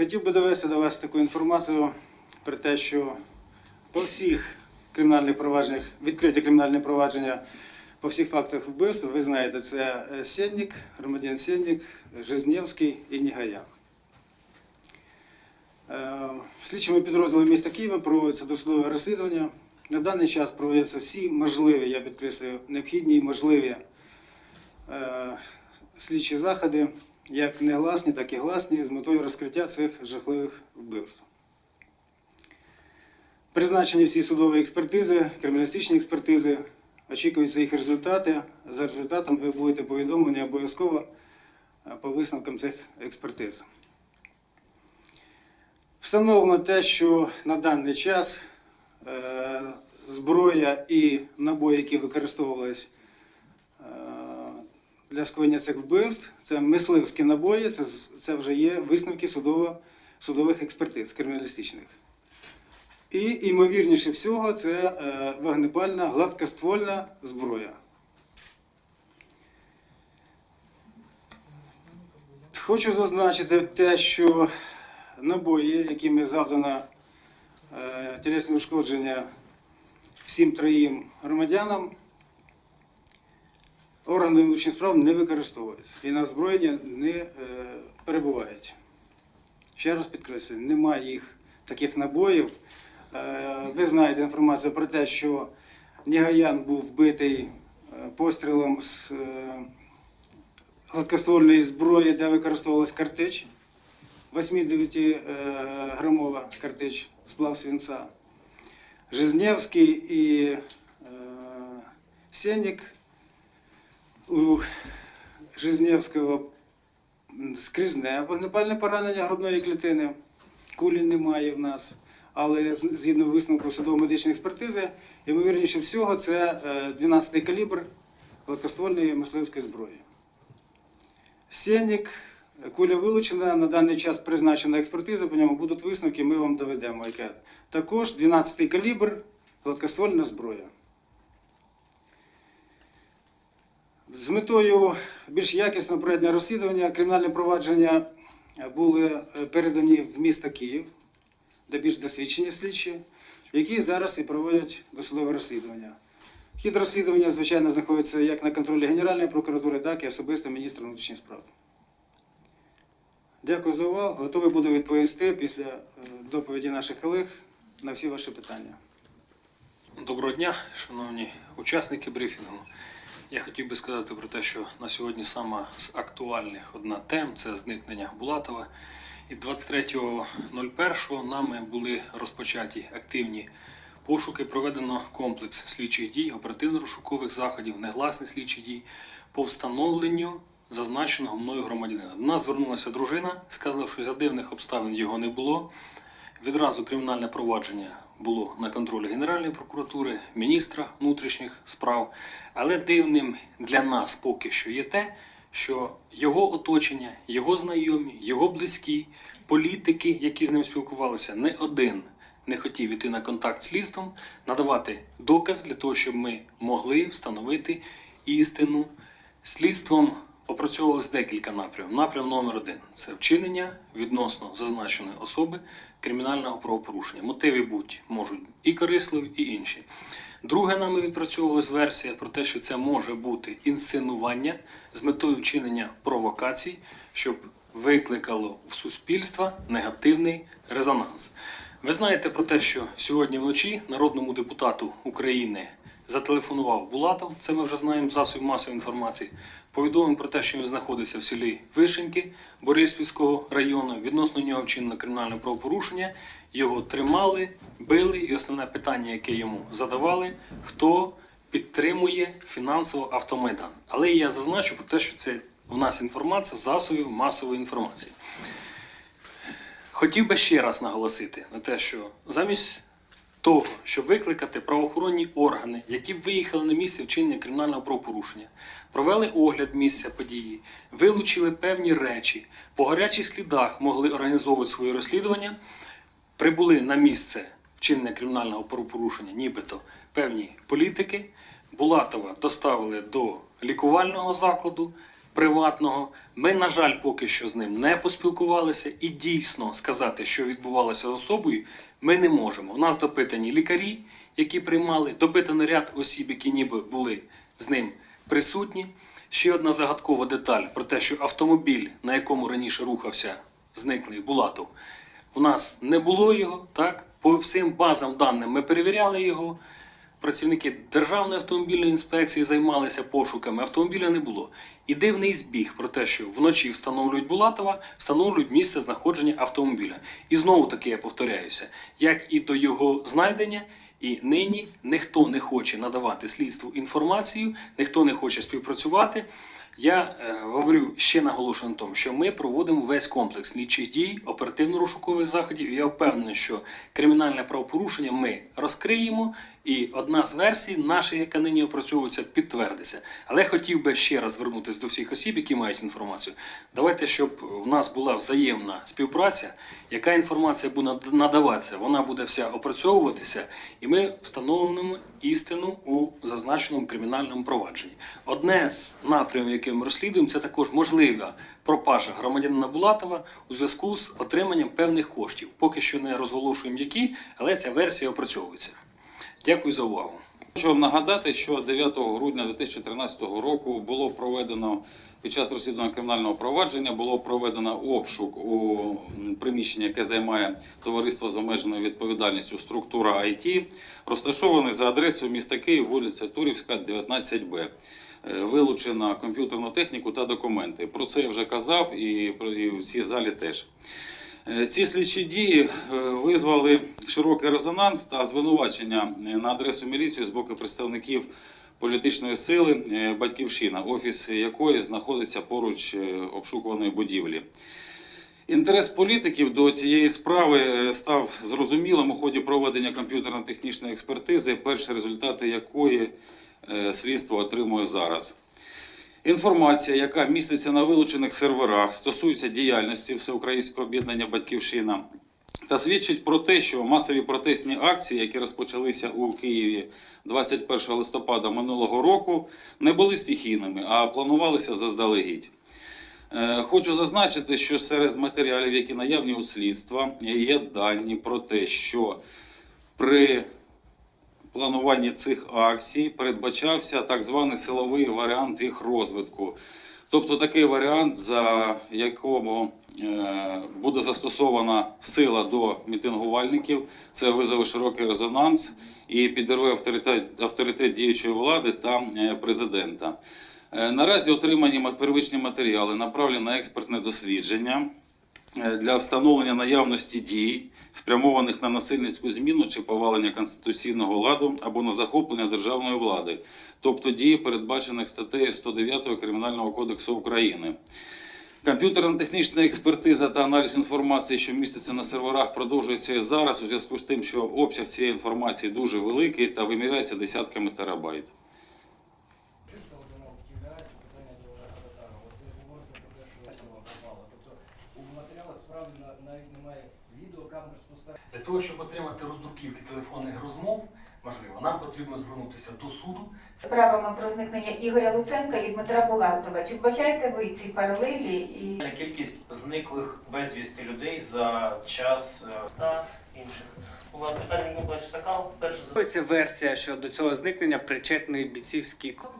Хотів би довести до вас таку інформацію про те, що по всіх кримінальних провадженнях, відкриті кримінальні провадження по всіх фактах вбивств, ви знаєте, це е, Сенник, громадян Сенник, Жизнєвський і Нігаян. Е, Слідчими підрозділами міста Києва проводиться досудове розслідування. На даний час проводяться всі можливі, я підкреслюю, необхідні і можливі е, слідчі заходи, як негласні, так і гласні, з метою розкриття цих жахливих вбивств. Призначені всі судові експертизи, криміналістичні експертизи, очікуються їх результати. За результатом ви будете повідомлені обов'язково е, по висновкам цих експертиз. Встановлено те, що на даний час е, зброя і набої, які використовувалися для скоєння цих вбивств, це мисливські набої, це, це вже є висновки судово, судових експертиз криміналістичних. І ймовірніше всього, це е, вогнепальна гладкоствольна зброя. Хочу зазначити те, що набої, якими завдано е, тілесне ушкодження всім троїм громадянам, органи внутрішніх справ не використовуються і на озброєння не е, перебувають. Ще раз підкреслюю, немає їх таких набоїв. Е, ви знаєте інформацію про те, що Нігаян був вбитий е, пострілом з е, гладкоствольної зброї, де використовувалась картеч. 8-9 грамова картеч сплав свинца. Жизневський і е, Сенник. У Жизневського скрізне вогнепальне поранення грудної клітини. Кулі немає в нас. Але згідно висновку судово-медичної експертизи, ймовірніше всього, це 12-й калібр гладкоствольної мисливської зброї. Сенник, куля вилучена, на даний час призначена експертиза, по ньому будуть висновки, ми вам доведемо. Яке. Також 12-й калібр, гладкоствольна зброя. З метою більш якісного проведення розслідування кримінальні провадження були е, передані в місто Київ, де більш досвідчені слідчі, які зараз і проводять досудове розслідування. Хід розслідування, звичайно, знаходиться як на контролі Генеральної прокуратури, так і особисто міністра внутрішніх справ. Дякую за увагу. Готовий буду відповісти після е, доповіді наших колег на всі ваші питання. Доброго дня, шановні учасники брифінгу. Я хотів би сказати про те, що на сьогодні сама з актуальних одна тем це зникнення Булатова. І 23.01 нами були розпочаті активні пошуки. Проведено комплекс слідчих дій, оперативно-розшукових заходів, негласних слідчих дій по встановленню зазначеного мною громадянина. До нас звернулася дружина, сказала, що за дивних обставин його не було. Відразу кримінальне провадження було на контролі Генеральної прокуратури, міністра внутрішніх справ. Але дивним для нас поки що є те, що його оточення, його знайомі, його близькі, політики, які з ним спілкувалися, не один не хотів іти на контакт з слідством, надавати доказ для того, щоб ми могли встановити істину. Слідством опрацьовувалось декілька напрямів. Напрям номер один це вчинення відносно зазначеної особи кримінального правопорушення. Мотиви будь можуть і корисливі, і інші. Друге, нами відпрацьовувалась версія про те, що це може бути інсценування з метою вчинення провокацій, щоб викликало в суспільства негативний резонанс. Ви знаєте про те, що сьогодні вночі народному депутату України зателефонував Булатов, це ми вже знаємо засобів масової інформації. Повідомив про те, що він знаходиться в селі Вишеньки Бориспільського району. Відносно нього вчинено кримінальне правопорушення. Його тримали, били, і основне питання, яке йому задавали, хто підтримує фінансово автомайдан. Але я зазначу про те, що це у нас інформація засобів масової інформації. Хотів би ще раз наголосити на те, що замість того, щоб викликати правоохоронні органи, які виїхали на місце вчинення кримінального правопорушення, провели огляд місця події, вилучили певні речі, по гарячих слідах могли організовувати свої розслідування, прибули на місце вчинення кримінального правопорушення, нібито певні політики. Булатова доставили до лікувального закладу, приватного. Ми, на жаль, поки що з ним не поспілкувалися, і дійсно сказати, що відбувалося з особою, ми не можемо. У нас допитані лікарі, які приймали, допитаний ряд осіб, які ніби були з ним присутні. Ще одна загадкова деталь про те, що автомобіль, на якому раніше рухався зниклий Булатов, у нас не було його. Так? По всім базам даним ми перевіряли його. Працівники Державної автомобільної інспекції займалися пошуками, автомобіля не було. І дивний збіг про те, що вночі встановлюють Булатова, встановлюють місце знаходження автомобіля. І знову таки я повторяюся, як і до його знайдення, і нині ніхто не хоче надавати слідству інформацію, ніхто не хоче співпрацювати. Я е, говорю ще наголошую на тому, що ми проводимо весь комплекс слідчих дій, оперативно-розшукових заходів. Я впевнений, що кримінальне правопорушення ми розкриємо, і одна з версій нашої, яка нині опрацьовується, підтвердиться. Але хотів би ще раз звернутися до всіх осіб, які мають інформацію. Давайте, щоб в нас була взаємна співпраця, яка інформація буде надаватися, вона буде вся опрацьовуватися, і ми встановимо істину у зазначеному кримінальному провадженні. Одне з напрямів, яким ми розслідуємо, це також можлива пропажа громадянина Булатова у зв'язку з отриманням певних коштів. Поки що не розголошуємо які, але ця версія опрацьовується. Дякую за увагу. Хочу вам нагадати, що 9 грудня 2013 року було проведено під час розслідування кримінального провадження було проведено обшук у приміщенні, яке займає товариство з обмеженою відповідальністю структура IT, розташований за адресою міста Київ, вулиця Турівська, 19Б. Е, Вилучено комп'ютерну техніку та документи. Про це я вже казав і і в цій залі теж. Е, Ці слідчі дії е, визвали широкий резонанс та звинувачення е, на адресу міліції з боку представників політичної сили Батьківщина, офіс якої знаходиться поруч обшукуваної будівлі. Інтерес політиків до цієї справи став зрозумілим у ході проведення комп'ютерно-технічної експертизи, перші результати якої слідство отримує зараз. Інформація, яка міститься на вилучених серверах, стосується діяльності Всеукраїнського об'єднання Батьківщина та свідчить про те, що масові протестні акції, які розпочалися у Києві 21 листопада минулого року, не були стихійними, а планувалися заздалегідь. Е, Хочу зазначити, що серед матеріалів, які наявні у слідства, є дані про те, що при плануванні цих акцій передбачався так званий силовий варіант їх розвитку. Тобто такий варіант, за якому е, буде застосована сила до мітингувальників, це визове широкий резонанс і підірве авторитет, авторитет діючої влади та е, президента. Е, Наразі отримані ма- первичні матеріали направлені на експертне дослідження для встановлення наявності дій, спрямованих на насильницьку зміну чи повалення конституційного ладу або на захоплення державної влади, тобто дії, передбачених статтею 109 Кримінального кодексу України. Комп'ютерно-технічна експертиза та аналіз інформації, що міститься на серверах, продовжується і зараз у зв'язку з тим, що обсяг цієї інформації дуже великий та виміряється десятками терабайт. Чисто от воно втіляє питання до Аватара. От ви говорите про те, що тіло попало. Тобто у матеріалах справді на- навіть немає відеокамер спостереження. Для того, щоб отримати роздруківки телефонних розмов, можливо, нам потрібно звернутися до суду. справами про зникнення Ігоря Луценка і Дмитра Булатова. Чи вбачаєте ви ці паралелі і кількість зниклих безвісти людей за час е, та інших. Будь ласка, Федір Миколаївич Сакал, перший за Це версія, що до цього зникнення причетний бійцівський клуб.